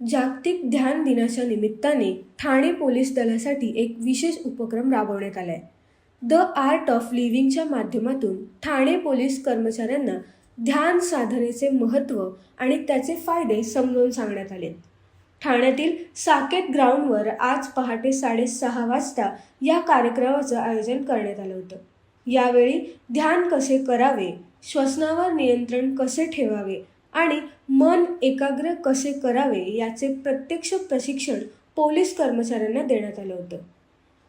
जागतिक ध्यान दिनाच्या निमित्ताने ठाणे पोलीस दलासाठी एक विशेष उपक्रम राबवण्यात आला आहे द आर्ट ऑफ लिव्हिंगच्या माध्यमातून ठाणे पोलीस कर्मचाऱ्यांना ध्यान साधनेचे महत्त्व आणि त्याचे फायदे समजावून सांगण्यात आले. ठाण्यातील साकेत ग्राउंडवर आज पहाटे साडेसहा वाजता या कार्यक्रमाचं आयोजन करण्यात आलं होतं. यावेळी ध्यान कसे करावे श्वसनावर नियंत्रण कसे ठेवावे आणि मन एकाग्र कसे करावे याचे प्रत्यक्ष प्रशिक्षण पोलीस कर्मचाऱ्यांना देण्यात आलं होतं.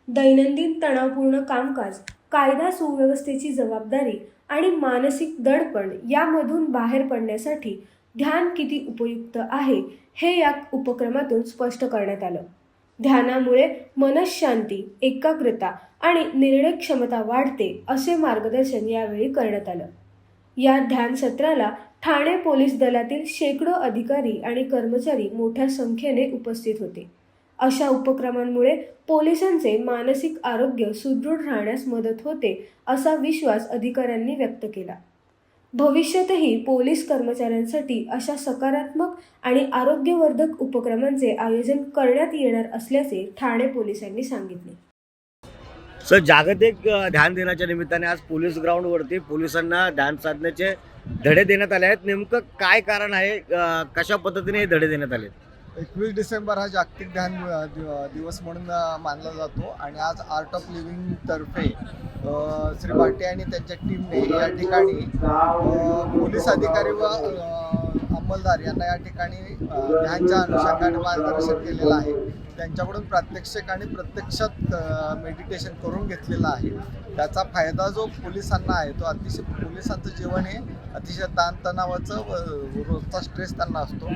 दैनंदिन तणावपूर्ण कामकाज कायदा सुव्यवस्थेची जबाबदारी आणि मानसिक दडपण यामधून बाहेर पडण्यासाठी ध्यान किती उपयुक्त आहे हे या उपक्रमातून स्पष्ट करण्यात आलं. ध्यानामुळे मनशांती एकाग्रता आणि निर्णय क्षमता वाढते असे मार्गदर्शन यावेळी करण्यात आलं. या ध्यान सत्राला ठाणे पोलीस दलातील शेकडो अधिकारी आणि कर्मचारी मोठ्या संख्येने उपस्थित होते. अशा उपक्रमांमुळे पोलिसांचे मानसिक आरोग्य सुदृढ राहण्यास मदत होते असा विश्वास अधिकाऱ्यांनी व्यक्त केला. भविष्यातही पोलीस कर्मचाऱ्यांसाठी अशा सकारात्मक आणि आरोग्यवर्धक उपक्रमांचे आयोजन करण्यात येणार असल्याचे ठाणे पोलिसांनी सांगितले. सर जागतिक ध्यान दिनाच्या निमित्ताने आज पोलीस ग्राउंडवरती पोलिसांना ध्यान साधण्याचे धडे देण्यात आले आहेत. नेमकं काय कारण आहे? कशा पद्धतीने हे धडे देण्यात आले एकवीस डिसेंबर हा जागतिक ध्यान दिवस म्हणून मानला जातो आणि आज आर्ट ऑफ लिव्हिंग तर्फे श्री भाटे आणि त्यांच्या टीमने या ठिकाणी पोलीस अधिकारी व अंमलदार यांना या ठिकाणी अ, अनुषंगाने मार्गदर्शन केलेलं आहे. त्यांच्याकडून प्रात्यक्षिक आणि प्रत्यक्षात मेडिटेशन करून घेतलेलं आहे. त्याचा फायदा जो पोलिसांना आहे तो अतिशय पोलिसांचं जीवन हे अतिशय ताणतणावाचं व रोजचा स्ट्रेस त्यांना असतो.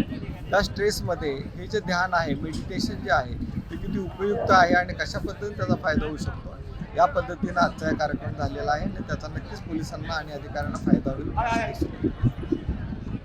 त्या स्ट्रेसमध्ये हे जे ध्यान आहे मेडिटेशन जे आहे ते किती उपयुक्त आहे आणि कशा पद्धतीने त्याचा फायदा होऊ शकतो? या पद्धतीनं आजचा कार्यक्रम झालेला आहे आणि त्याचा नक्कीच पोलिसांना आणि अधिकाऱ्यांना फायदा होईल.